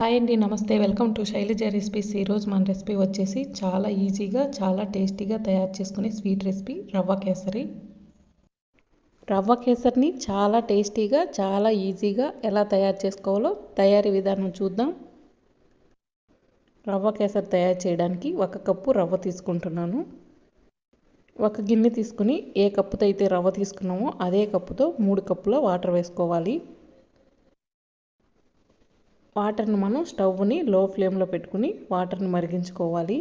Hi అండి నమస్తే. Welcome to Shailaja recipes. ఈరోజు మన రెసిపీ వచ్చేసి చాలా ఈజీగా చాలా టేస్టీగా తయారు చేసుకునే స్వీట్ రెసిపీ రవ్వ కేసరి. రవ్వ కేసరిని చాలా టేస్టీగా చాలా ఈజీగా ఎలా తయారు చేసుకోవాలో తయారీ విధానం చూద్దాం. రవ్వ కేసరి తయారు చేయడానికి ఒక కప్పు రవ్వ తీసుకుంటున్నాను. ఒక గిన్నె తీసుకుని ఏ కప్పుతో అయితే రవ్వ తీసుకున్నామో అదే కప్పుతో మూడు కప్పుల వాటర్ వేసుకోవాలి. వాటర్ని మనం స్టవ్ని లో ఫ్లేమ్లో పెట్టుకుని వాటర్ని మరిగించుకోవాలి.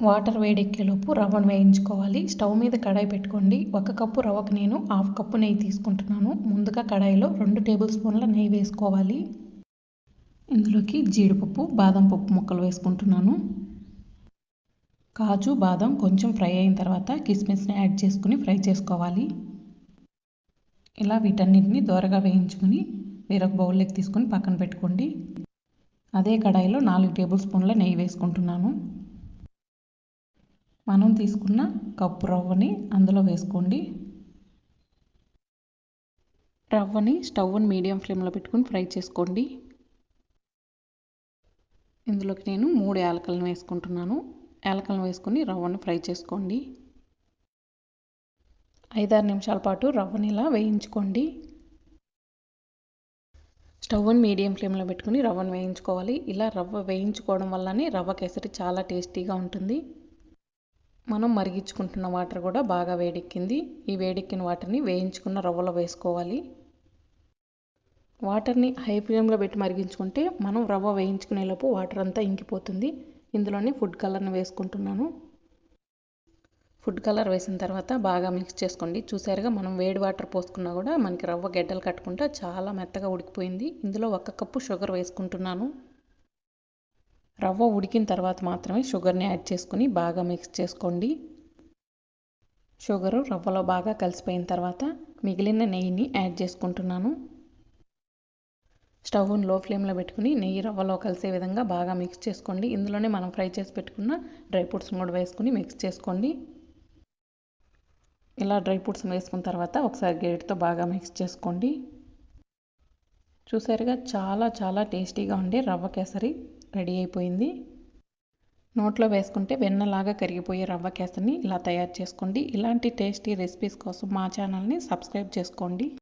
వాటర్ వేడెక్కేలోపు రవ్వను వేయించుకోవాలి. స్టవ్ మీద కడాయి పెట్టుకోండి. ఒక కప్పు రవ్వకు నేను హాఫ్ కప్పు నెయ్యి తీసుకుంటున్నాను. ముందుగా కడాయిలో రెండు టేబుల్ స్పూన్ల నెయ్యి వేసుకోవాలి. ఇందులోకి జీడిపప్పు బాదం పప్పు ముక్కలు వేసుకుంటున్నాను. కాజు బాదం కొంచెం ఫ్రై అయిన తర్వాత కిస్మిస్ని యాడ్ చేసుకుని ఫ్రై చేసుకోవాలి. ఇలా వీటన్నిటిని దోరగా వేయించుకుని వేరొక బౌల్లోకి తీసుకొని పక్కన పెట్టుకోండి. అదే కడాయిలో నాలుగు టేబుల్ స్పూన్ల నెయ్యి వేసుకుంటున్నాను. మనం తీసుకున్న కప్పు రవ్వని అందులో వేసుకోండి. రవ్వని స్టవ్ని మీడియం ఫ్లేమ్లో పెట్టుకుని ఫ్రై చేసుకోండి. ఇందులోకి నేను మూడు యాలకలను వేసుకుంటున్నాను. యాలకలను వేసుకుని రవ్వను ఫ్రై చేసుకోండి. ఐదారు నిమిషాల పాటు రవ్వని ఇలా వేయించుకోండి. స్టవ్ని మీడియం ఫ్లేమ్లో పెట్టుకుని రవ్వను వేయించుకోవాలి. ఇలా రవ్వ వేయించుకోవడం వల్లనే రవ్వ కేసరి చాలా టేస్టీగా ఉంటుంది. మనం మరిగించుకుంటున్న వాటర్ కూడా బాగా వేడెక్కింది. ఈ వేడెక్కిన వాటర్ని వేయించుకున్న రవ్వలో వేసుకోవాలి. వాటర్ని హై ఫ్లేమ్లో పెట్టి మరిగించుకుంటే మనం రవ్వ వేయించుకునేలోపు వాటర్ అంతా ఇంకిపోతుంది. ఇందులోనే ఫుడ్ కలర్ని వేసుకుంటున్నాను. ఫుడ్ కలర్ వేసిన తర్వాత బాగా మిక్స్ చేసుకోండి. చూసారుగా మనం వేడి వాటర్ పోసుకున్నా కూడా మనకి రవ్వ గడ్డలు కట్టుకుంటా చాలా మెత్తగా ఉడికిపోయింది. ఇందులో ఒక కప్పు షుగర్ వేసుకుంటున్నాను. రవ్వ ఉడికిన తర్వాత మాత్రమే షుగర్ని యాడ్ చేసుకుని బాగా మిక్స్ చేసుకోండి. షుగరు రవ్వలో బాగా కలిసిపోయిన తర్వాత మిగిలిన నెయ్యిని యాడ్ చేసుకుంటున్నాను. స్టవ్ని లో ఫ్లేమ్లో పెట్టుకుని నెయ్యి రవ్వలో కలిసే విధంగా బాగా మిక్స్ చేసుకోండి. ఇందులోనే మనం ఫ్రై చేసి పెట్టుకున్న డ్రై ఫ్రూట్స్ కూడా వేసుకుని మిక్స్ చేసుకోండి. ఇలా డ్రై ఫ్రూట్స్ వేసుకున్న తర్వాత ఒకసారి గేట్తో బాగా మిక్స్ చేసుకోండి. చూసారుగా చాలా చాలా టేస్టీగా ఉండే రవ్వ కేసరి రెడీ అయిపోయింది. నోట్లో వేసుకుంటే వెన్నలాగా కరిగిపోయే రవ్వ కేసరిని ఇలా తయారు చేసుకోండి. ఇలాంటి టేస్టీ రెసిపీస్ కోసం మా ఛానల్ని సబ్స్క్రైబ్ చేసుకోండి.